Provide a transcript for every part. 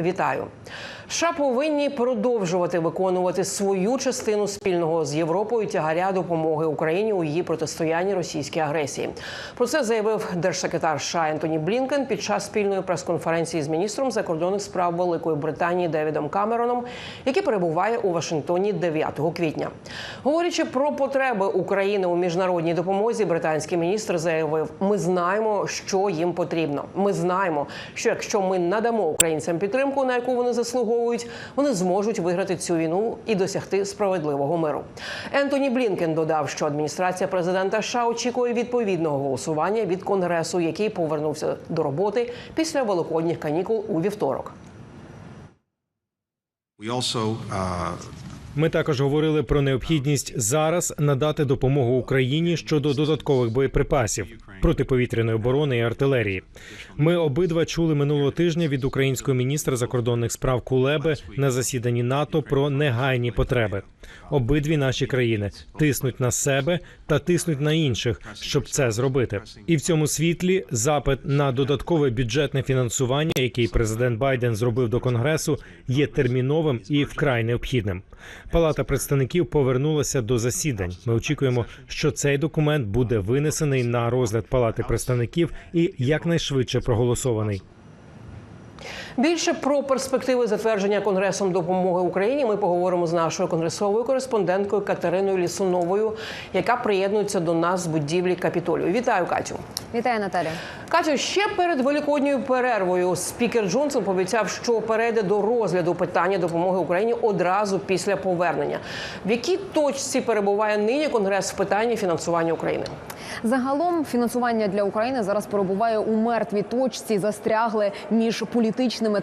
Вітаю. США повинні продовжувати виконувати свою частину спільного з Європою тягаря допомоги Україні у її протистоянні російській агресії. Про це заявив держсекретар США Ентоні Блінкен під час спільної прес-конференції з міністром закордонних справ Великої Британії Девідом Камероном, який перебуває у Вашингтоні 9 квітня. Говорячи про потреби України у міжнародній допомозі, британський міністр заявив: ми знаємо, що їм потрібно. Ми знаємо, що якщо ми надамо українцям підтримку, на яку вони заслуговують, вони зможуть виграти цю війну і досягти справедливого миру. Ентоні Блінкен додав, що адміністрація президента США очікує відповідного голосування від конгресу, який повернувся до роботи після великодніх канікул у вівторок. We also uh, Ми також говорили про необхідність зараз надати допомогу Україні щодо додаткових боєприпасів, протиповітряної оборони і артилерії. Ми обидва чули минулого тижня від українського міністра закордонних справ Кулеби на засіданні НАТО про негайні потреби. Обидві наші країни тиснуть на себе та тиснуть на інших, щоб це зробити. І в цьому світлі запит на додаткове бюджетне фінансування, який президент Байден зробив до конгресу, є терміновим і вкрай необхідним. Палата представників повернулася до засідань. Ми очікуємо, що цей документ буде винесений на розгляд Палати представників і якнайшвидше проголосований. Більше про перспективи затвердження конгресом допомоги Україні ми поговоримо з нашою конгресовою кореспонденткою Катериною Лісуновою, яка приєднується до нас з будівлі Капітолію. Вітаю, Катю. Вітаю, Наталя. Катю, ще перед великодньою перервою спікер Джонсон пообіцяв, що перейде до розгляду питання допомоги Україні одразу після повернення. В якій точці перебуває нині конгрес в питанні фінансування України? Загалом фінансування для України зараз перебуває у мертвій точці, застрягли між політичними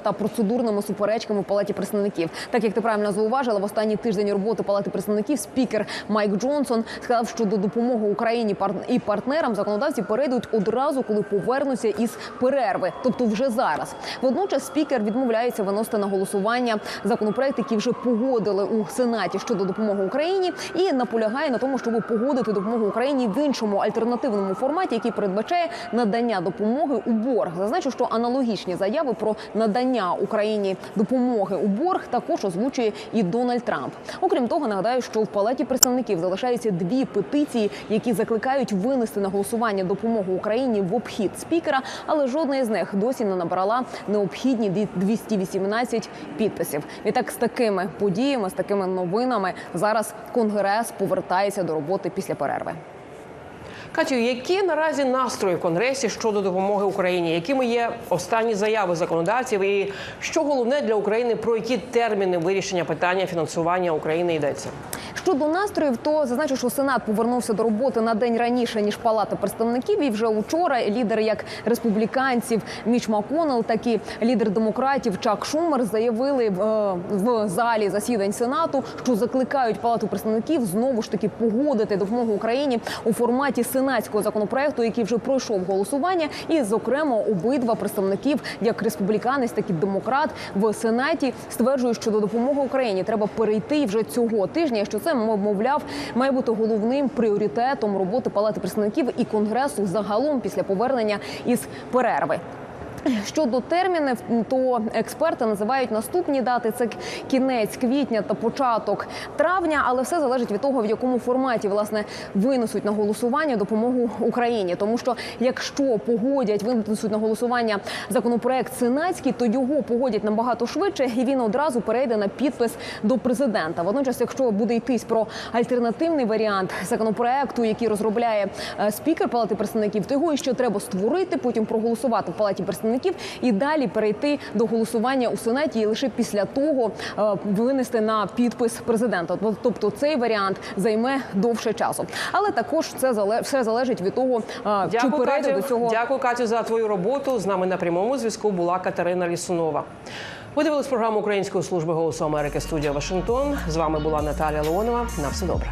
та процедурними суперечками в палаті представників. Так як ти правильно зауважила, в останній тиждень роботи палати представників спікер Майк Джонсон сказав, що до допомоги Україні і партнерам законодавці перейдуть одразу, коли повернуться із перерви, тобто вже зараз. Водночас спікер відмовляється виносити на голосування законопроект, який вже погодили у сенаті щодо допомоги Україні, і наполягає на тому, щоб погодити допомогу Україні в іншому альтернативному форматі, який передбачає надання допомоги у борг. Зазначу, що аналогічні заяви про надання Україні допомоги у борг також озвучує і Дональд Трамп. Окрім того, нагадаю, що в палаті представників залишаються дві петиції, які закликають винести на голосування допомогу Україні в обхід спікера, але жодна із них досі не набрала необхідні дві- 218 підписів. Відтак з такими подіями, з такими новинами зараз конгрес повертається до роботи після перерви. Катю, які наразі настрої в конгресі щодо допомоги Україні? Якими є останні заяви законодавців? І що головне для України про які терміни вирішення питання фінансування України йдеться? Щодо настроїв, то зазначу, що Сенат повернувся до роботи на день раніше ніж Палата представників. І вже учора лідери як республіканців Міч Маконел, так і лідер демократів Чак Шумер заявили е, в залі засідань Сенату, що закликають Палату представників знову ж таки погодити допомогу Україні у форматі сенатського законопроекту, який вже пройшов голосування. І, зокрема, обидва представників, як республіканець, так і демократ, в сенаті стверджують, що до допомоги Україні треба перейти вже цього тижня. Що це мовляв має бути головним пріоритетом роботи Палати представників і конгресу загалом після повернення із перерви. Щодо термінів, то експерти називають наступні дати: це кінець квітня та початок травня, але все залежить від того, в якому форматі власне винесуть на голосування допомогу Україні. Тому що якщо погодять, винесуть на голосування законопроект сенатський, то його погодять набагато швидше, і він одразу перейде на підпис до президента. Водночас, якщо буде йтись про альтернативний варіант законопроекту, який розробляє е, спікер Палати представників, то його ще треба створити, потім проголосувати в Палаті представників і далі перейти до голосування у сенаті і лише після того е, винести на підпис президента. Тобто цей варіант займе довше часу. Але також це все залежить від того, е, чи перейде до цього Дякую, Катю, за твою роботу. З нами на прямому зв'язку була Катерина Лісунова. Ви дивились програму Української служби голосу Америки студія Вашингтон. З вами була Наталія Леонова. На все добре.